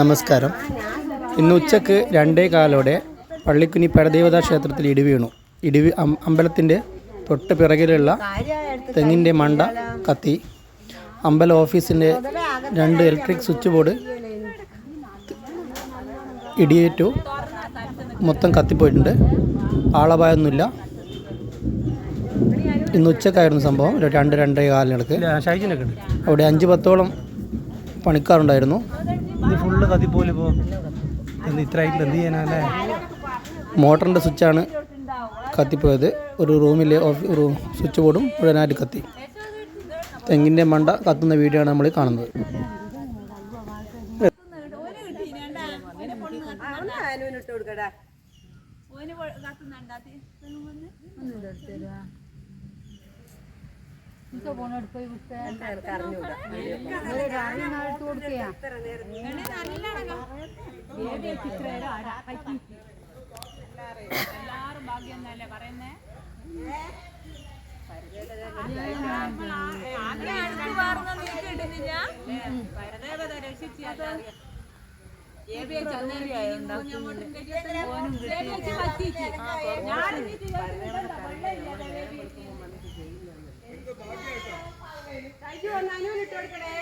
നമസ്കാരം. ഇന്ന് ഉച്ചയ്ക്ക് രണ്ടേ കാലോടെ പള്ളിക്കുനി പരദേവതാ ക്ഷേത്രത്തിൽ ഇടിവീണു ഇടിവി അമ്പലത്തിന്റെ തൊട്ട് പിറകിലുള്ള തെങ്ങിന്റെ മണ്ട കത്തി അമ്പല ഓഫീസിന്റെ രണ്ട് ഇലക്ട്രിക് സ്വിച്ച് ബോർഡ് ഇടിയേറ്റു. മൊത്തം കത്തിപ്പോയിട്ടുണ്ട്. ആളപായൊന്നുമില്ല. ഇന്ന് ഉച്ചക്കായിരുന്നു സംഭവം. രണ്ട് രണ്ടേ കാലിനടുക്ക്. അവിടെ അഞ്ച് പത്തോളം പണിക്കാറുണ്ടായിരുന്നു ഇത് ഫുള്ള് കത്തിപ്പോലെ ഇപ്പോൾ ഇത്രയായിട്ട് എന്ത് ചെയ്യാനല്ലേ മോട്ടറിന്റെ സ്വിച്ചാണ് കത്തിപ്പോയത്. ഒരു റൂമിലെ ഓഫ് റൂം സ്വിച്ച് ബോർഡും ഉടനായിട്ട് കത്തി. തെങ്ങിന്റെ മണ്ട കത്തുന്ന വീഡിയോ ആണ് നമ്മൾ കാണുന്നത്. ഒന്നിട്ട് കൊടുക്കടാ ഓന് കത്തുന്നുണ്ടാത്തി എല്ലാരും ഭാഗ്യം എന്നല്ലേ പറയുന്നേ ഞാൻ അയ്യോ ഇട്ട് കൊടുക്കണേ.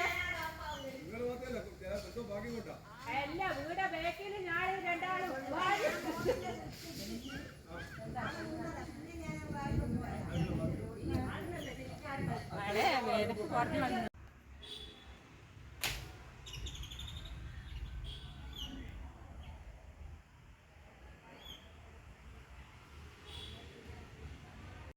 അല്ല ബേക്കിൽ